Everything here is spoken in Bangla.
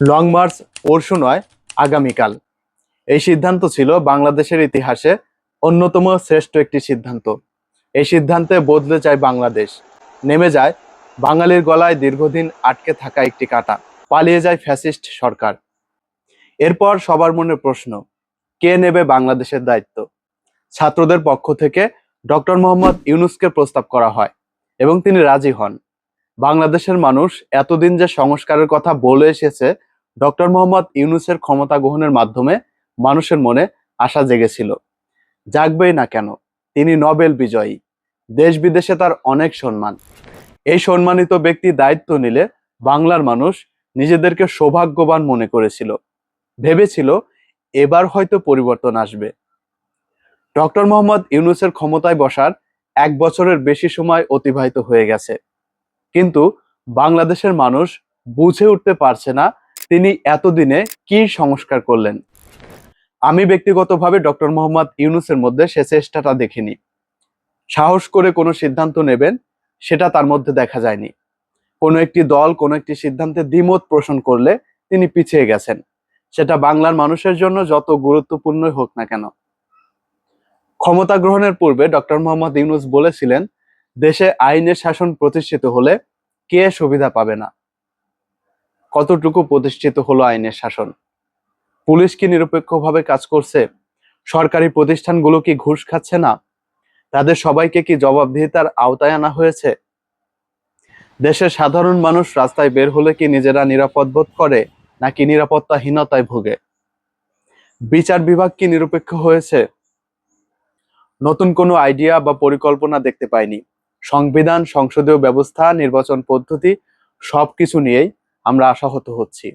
লং মার্চ পরশু নয়, আগামীকাল। এই সিদ্ধান্ত ছিল বাংলাদেশের ইতিহাসে অন্যতম শ্রেষ্ঠ একটি সিদ্ধান্ত। এই সিদ্ধান্তে বদলে যায় বাংলাদেশ। নেমে যায় বাঙালির গলায় দীর্ঘদিন আটকে থাকা একটি কাটা। পালিয়ে যায় ফ্যাসিস্ট সরকার। এরপর সবার মনে প্রশ্ন, কে নেবে বাংলাদেশের দায়িত্ব? ছাত্রদের পক্ষ থেকে ডক্টর মোহাম্মদ ইউনুসকে প্রস্তাব করা হয় এবং তিনি রাজি হন। বাংলাদেশের মানুষ এতদিন যে সংস্কারের কথা বলে এসেছে, ডক্টর মোহাম্মদ ইউনুসের ক্ষমতা গ্রহণের মাধ্যমে মানুষের মনে আশা জেগেছিল। জাগবেই না কেন, তিনি নোবেল বিজয়ী। দেশ বিদেশে তার অনেক সম্মান। এই সম্মানিত ব্যক্তি দায়িত্ব নিলে বাংলার মানুষ নিজেদেরকে সৌভাগ্যবান মনে করেছিল। ভেবেছিল এবার হয়তো পরিবর্তন আসবে। ডক্টর মোহাম্মদ ইউনুসের ক্ষমতায় বসার এক বছরের বেশি সময় অতিবাহিত হয়ে গেছে। কিন্তু বাংলাদেশের মানুষ বুঝে উঠতে পারছে না তিনি এতদিনে কি সংস্কার করলেন। আমি ব্যক্তিগতভাবে ডক্টর মোহাম্মদ ইউনুসের মধ্যে সে চেষ্টাটা দেখিনি। সাহস করে কোনো সিদ্ধান্ত নেবেন, সেটা তার মধ্যে দেখা যায়নি। কোনো একটি দল, কোনো একটি সিদ্ধান্তে দ্বিমত পোষণ করলে তিনি পিছিয়ে গেছেন। সেটা বাংলার মানুষের জন্য যত গুরুত্বপূর্ণই হোক না কেন। ক্ষমতা গ্রহণের পূর্বে ডক্টর মোহাম্মদ ইউনুস বলেছিলেন দেশে আইনের শাসন প্রতিষ্ঠিত হলে কে সুবিধা পাবে না? কতটুকু প্রতিষ্ঠিত হলো আইনের শাসন? পুলিশ কি নিরপেক্ষভাবে কাজ করছে? সরকারি প্রতিষ্ঠানগুলো কি ঘুষ খাচ্ছে না? তাদের সবাইকে কি জবাবদিহিতার আওতায় আনা হয়েছে? দেশের সাধারণ মানুষ রাস্তায় বের হলে কি নিজেরা নিরাপদ বোধ করে, নাকি নিরাপত্তাহীনতায় ভোগে? বিচার বিভাগ কি নিরপেক্ষ হয়েছে? নতুন কোনো আইডিয়া বা পরিকল্পনা দেখতে পাইনি। সংবিধান সংসদীয় ব্যবস্থা নির্বাচন পদ্ধতি সবকিছু নিয়েই আমরা আশাহত হচ্ছি।